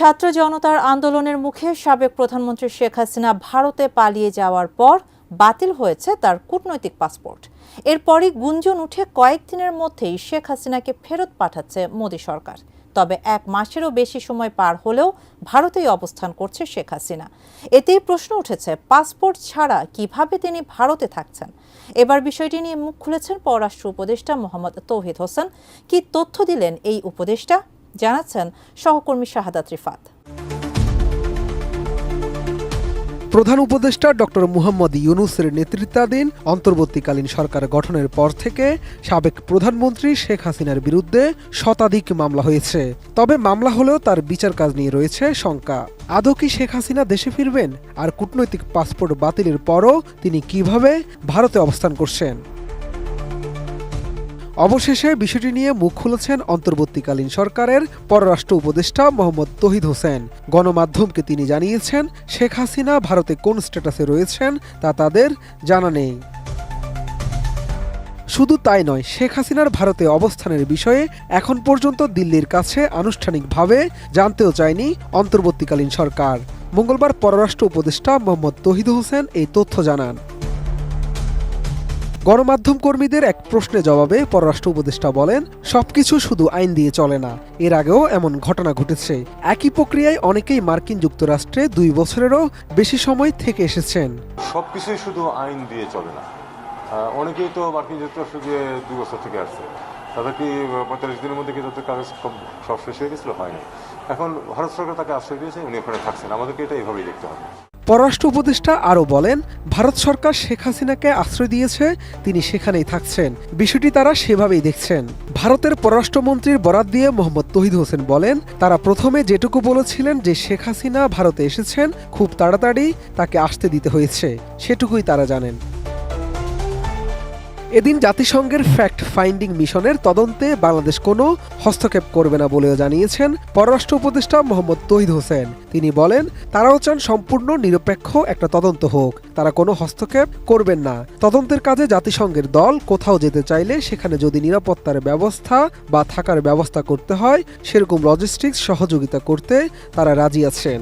ছাত্র জনতার আন্দোলনের মুখে সাবেক প্রধানমন্ত্রী শেখ হাসিনা ভারতে পালিয়ে যাওয়ার পর বাতিল হয়েছে তার কূটনৈতিক পাসপোর্ট। এরপরই গুঞ্জন উঠে কয়েকদিনের মধ্যেই শেখ হাসিনাকে ফেরত পাঠাচ্ছে মোদী সরকার। তবে এক মাসেরও বেশি সময় পার হলেও ভারতেই অবস্থান করছে শেখ হাসিনা। এতেই প্রশ্ন উঠেছে, পাসপোর্ট ছাড়া কীভাবে তিনি ভারতে থাকছেন? এবার বিষয়টি নিয়ে মুখ খুলেছেন পররাষ্ট্র উপদেষ্টা মোহাম্মদ তৌহিদ হোসেন। কি তথ্য দিলেন এই উপদেষ্টা? জানাচ্ছেন সহকর্মী শাহাদাত রিফাত। প্রধান উপদেষ্টা ডক্টর মুহাম্মদ ইউনুসের নেতৃত্বাধীন অন্তর্বর্তীকালীন সরকার গঠনের পর থেকে সাবেক প্রধানমন্ত্রী শেখ হাসিনার বিরুদ্ধে শতাধিক মামলা হয়েছে। তবে মামলা হলেও তার বিচার কাজ নিয়ে রয়েছে শঙ্কা। আদৌ কি শেখ হাসিনা দেশে ফিরবেন? আর কূটনৈতিক পাসপোর্ট বাতিলের পরও তিনি কীভাবে ভারতে অবস্থান করছেন? অবশেষে বিষয়টি নিয়ে মুখ খুলেছেন অন্তর্বর্তীকালীন সরকারের পররাষ্ট্র উপদেষ্টা মোহাম্মদ তহিদ হোসেন। গণমাধ্যমকে তিনি জানিয়েছেন, শেখ হাসিনা ভারতে কোন স্ট্যাটাসে রয়েছেন তা তাদের জানা নেই। শুধু তাই নয়, শেখ হাসিনার ভারতে অবস্থানের বিষয়ে এখন পর্যন্ত দিল্লির কাছে আনুষ্ঠানিকভাবে জানতেও চায়নি অন্তর্বর্তীকালীন সরকার। মঙ্গলবার পররাষ্ট্র উপদেষ্টা মোহাম্মদ তহিদ হোসেন এই তথ্য জানান। গণমাধ্যম কর্মীদের এক প্রশ্নে জবাবে পররাষ্ট্র উপদেষ্টা বলেন, সবকিছু শুধু আইন দিয়ে চলে না, এর আগেও এমন ঘটনা ঘটেছে। একই প্রক্রিয়ায় অনেকেই মার্কিন যুক্তরাষ্ট্রে দুই বছরেরও বেশি সময় থেকে এসেছেন। সব কিছুই শুধু আইন দিয়ে চলে না। অনেকেই তো মার্কিন যুক্তরাষ্ট্র গিয়ে দুই বছর থেকে আসছে। তাদের কি পঁয়তাল্লিশ দিনের মধ্যে কি তাদের সব সব শেষ হয়ে গেছিল? হয়নি। এখন ভারত সরকার তাকে আশ্রয় দিয়েছে, উনি ওখানে থাকছেন। আমাদেরকে এটা এইভাবেই দেখতে হবে। পররাষ্ট্র উপদেষ্টা আরও বলেন, ভারত সরকার শেখ হাসিনাকে আশ্রয় দিয়েছে, তিনি সেখানেই থাকছেন। বিষয়টি তারা সেভাবেই দেখছেন। ভারতের পররাষ্ট্রমন্ত্রীর বরাত দিয়ে মোহাম্মদ তহিদ হোসেন বলেন, তারা প্রথমে যেটুকু বলেছিলেন যে শেখ হাসিনা ভারতে এসেছেন, খুব তাড়াতাড়ি তাকে আসতে দিতে হয়েছে। সেটুকুই তারা জানেন। এদিন জাতিসংঘের ফ্যাক্ট ফাইন্ডিং মিশনের তদন্তে বাংলাদেশ কোনো হস্তক্ষেপ করবে না বলেও জানিয়েছেন পররাষ্ট্র উপদেষ্টা মোহাম্মদ তহিদ হোসেন। তিনি বলেন, তারাও চান সম্পূর্ণ নিরপেক্ষ একটা তদন্ত হোক। তারা কোনো হস্তক্ষেপ করবেন না। তদন্তের কাজে জাতিসংঘের দল কোথাও যেতে চাইলে সেখানে যদি নিরাপত্তার ব্যবস্থা বা থাকার ব্যবস্থা করতে হয়, সেরকম লজিস্টিক্স সহযোগিতা করতে তারা রাজি আছেন।